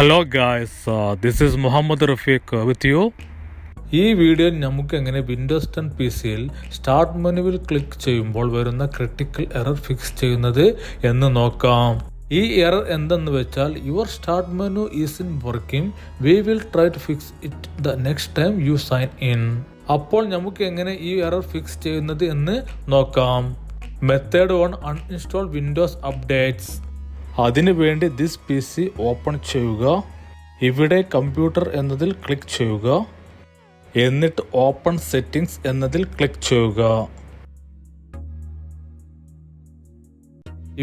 Hello guys this is Muhammad Rafeeq with you ഈ video നമുക്ക് എങ്ങനെ വിൻഡോസ് ടെൻ പി സിയിൽ സ്റ്റാർട്ട് മെനുവിൽ ക്ലിക്ക് ചെയ്യുമ്പോൾ വരുന്ന ക്രിട്ടിക്കൽ എറർ ഫിക്സ് ചെയ്യുന്നത് എന്ന് നോക്കാം. ഈ എറർ എന്തെന്ന് വെച്ചാൽ your start menu is in working we will try to fix it the next time you sign in അപ്പോൾ നമുക്ക് എങ്ങനെ ഈ എറർ ഫിക്സ് ചെയ്യുന്നത് എന്ന് നോക്കാം. Method one uninstall Windows updates അതിനു വേണ്ടി ദിസ് പി സി ഓപ്പൺ ചെയ്യുക. ഇവിടെ കമ്പ്യൂട്ടർ എന്നതിൽ ക്ലിക്ക് ചെയ്യുക. എന്നിട്ട് ഓപ്പൺ സെറ്റിംഗ്സ് എന്നതിൽ ക്ലിക്ക് ചെയ്യുക.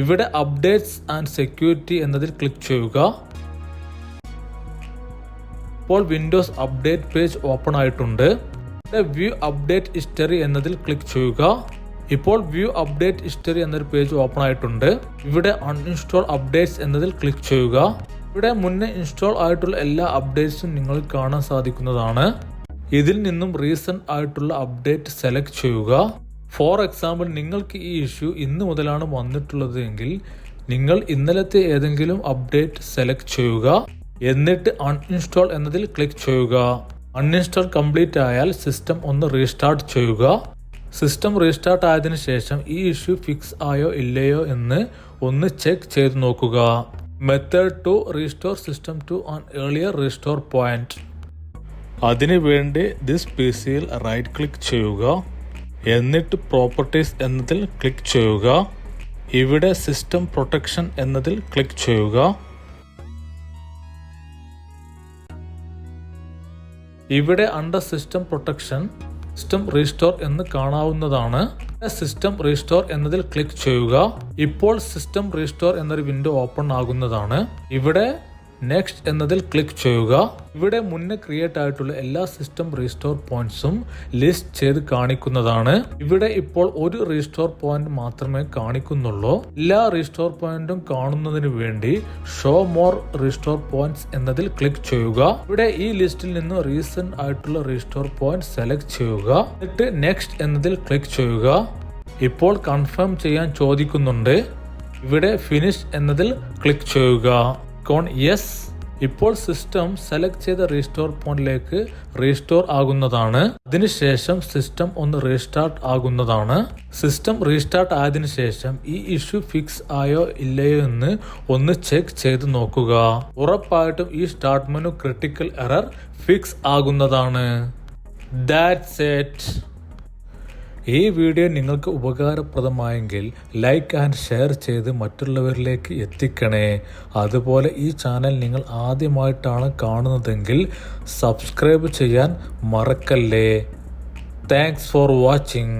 ഇവിടെ അപ്ഡേറ്റ്സ് ആൻഡ് സെക്യൂരിറ്റി എന്നതിൽ ക്ലിക്ക് ചെയ്യുക. ഇപ്പോൾ വിൻഡോസ് അപ്ഡേറ്റ് പേജ് ഓപ്പൺ ആയിട്ടുണ്ട്. വ്യൂ അപ്ഡേറ്റ് ഹിസ്റ്ററി എന്നതിൽ ക്ലിക്ക് ചെയ്യുക. ഇപ്പോൾ വ്യൂ അപ്ഡേറ്റ് ഹിസ്റ്ററി എന്നൊരു പേജ് ഓപ്പൺ ആയിട്ടുണ്ട്. ഇവിടെ അൺഇൻസ്റ്റോൾ അപ്ഡേറ്റ്സ് എന്നതിൽ ക്ലിക്ക് ചെയ്യുക. ഇവിടെ മുന്നേ ഇൻസ്റ്റാൾ ആയിട്ടുള്ള എല്ലാ അപ്ഡേറ്റ്സും നിങ്ങൾ കാണാൻ സാധിക്കുന്നതാണ്. ഇതിൽ നിന്നും റീസെന്റ് ആയിട്ടുള്ള അപ്ഡേറ്റ് സെലക്ട് ചെയ്യുക. ഫോർ എക്സാമ്പിൾ നിങ്ങൾക്ക് ഈ ഇഷ്യൂ ഇന്ന് മുതലാണ് വന്നിട്ടുള്ളത് എങ്കിൽ നിങ്ങൾ ഇന്നലത്തെ ഏതെങ്കിലും അപ്ഡേറ്റ് സെലക്ട് ചെയ്യുക. എന്നിട്ട് അൺഇൻസ്റ്റോൾ എന്നതിൽ ക്ലിക്ക് ചെയ്യുക. അൺഇൻസ്റ്റോൾ കംപ്ലീറ്റ് ആയാൽ സിസ്റ്റം ഒന്ന് റീസ്റ്റാർട്ട് ചെയ്യുക. സിസ്റ്റം റീസ്റ്റാർട്ട് ആയതിനു ശേഷം ഈ ഇഷ്യൂ ഫിക്സ് ആയോ ഇല്ലയോ എന്ന് ഒന്ന് ചെക്ക് ചെയ്ത് നോക്കുക. Method two restore system to an earlier restore point. അതിനുവേണ്ടി ദിസ് പി സിയിൽ റൈറ്റ് ക്ലിക്ക് ചെയ്യുക. എന്നിട്ട് പ്രോപ്പർട്ടീസ് എന്നതിൽ ക്ലിക്ക് ചെയ്യുക. ഇവിടെ സിസ്റ്റം പ്രൊട്ടക്ഷൻ എന്നതിൽ ക്ലിക്ക് ചെയ്യുക. ഇവിടെ under system protection system restore എന്ന് കാണാവുന്നതാണ്. സിസ്റ്റം റീസ്റ്റോർ എന്നതിൽ ക്ലിക്ക് ചെയ്യുക. ഇപ്പോൾ സിസ്റ്റം റീസ്റ്റോർ എന്നൊരു വിൻഡോ ഓപ്പൺ ആകുന്നതാണ്. ഇവിടെ നെക്സ്റ്റ് എന്നതിൽ ക്ലിക്ക് ചെയ്യുക. ഇവിടെ മുന്നേ ക്രിയേറ്റ് ആയിട്ടുള്ള എല്ലാ സിസ്റ്റം റീസ്റ്റോർ പോയിന്റ്സും ലിസ്റ്റ് ചെയ്ത് കാണിക്കുന്നതാണ്. ഇവിടെ ഇപ്പോൾ ഒരു റീസ്റ്റോർ പോയിന്റ് മാത്രമേ കാണിക്കുന്നുള്ളൂ. എല്ലാ റീസ്റ്റോർ പോയിന്റും കാണുന്നതിന് വേണ്ടി ഷോ മോർ റീസ്റ്റോർ പോയിന്റ്സ് എന്നതിൽ ക്ലിക്ക് ചെയ്യുക. ഇവിടെ ഈ ലിസ്റ്റിൽ നിന്ന് റീസെന്റ് ആയിട്ടുള്ള റീസ്റ്റോർ പോയിന്റ് സെലക്ട് ചെയ്യുക. എന്നിട്ട് നെക്സ്റ്റ് എന്നതിൽ ക്ലിക്ക് ചെയ്യുക. ഇപ്പോൾ കൺഫേം ചെയ്യാൻ ചോദിക്കുന്നുണ്ട്. ഇവിടെ ഫിനിഷ് എന്നതിൽ ക്ലിക്ക് ചെയ്യുക. കോൺ യെസ് ഇപ്പോൾ സിസ്റ്റം സെലക്ട് ചെയ്ത റീസ്റ്റോർ പോയിന്റിലേക്ക് റീസ്റ്റോർ ആകുന്നതാണ്. അതിനുശേഷം സിസ്റ്റം ഒന്ന് റീസ്റ്റാർട്ട് ആകുന്നതാണ്. സിസ്റ്റം റീസ്റ്റാർട്ട് ആയതിനു ശേഷം ഈ ഇഷ്യൂ ഫിക്സ് ആയോ ഇല്ലയോ എന്ന് ഒന്ന് ചെക്ക് ചെയ്ത് നോക്കുക. ഉറപ്പായിട്ടും ഈ start menu critical error fix ആകുന്നതാണ്. That's it ഈ വീഡിയോ നിങ്ങൾക്ക് ഉപകാരപ്രദമായെങ്കിൽ ലൈക്ക് ആൻഡ് ഷെയർ ചെയ്ത് മറ്റുള്ളവരിലേക്ക് എത്തിക്കണേ. അതുപോലെ ഈ ചാനൽ നിങ്ങൾ ആദ്യമായിട്ടാണ് കാണുന്നതെങ്കിൽ സബ്സ്ക്രൈബ് ചെയ്യാൻ മറക്കല്ലേ. Thanks for watching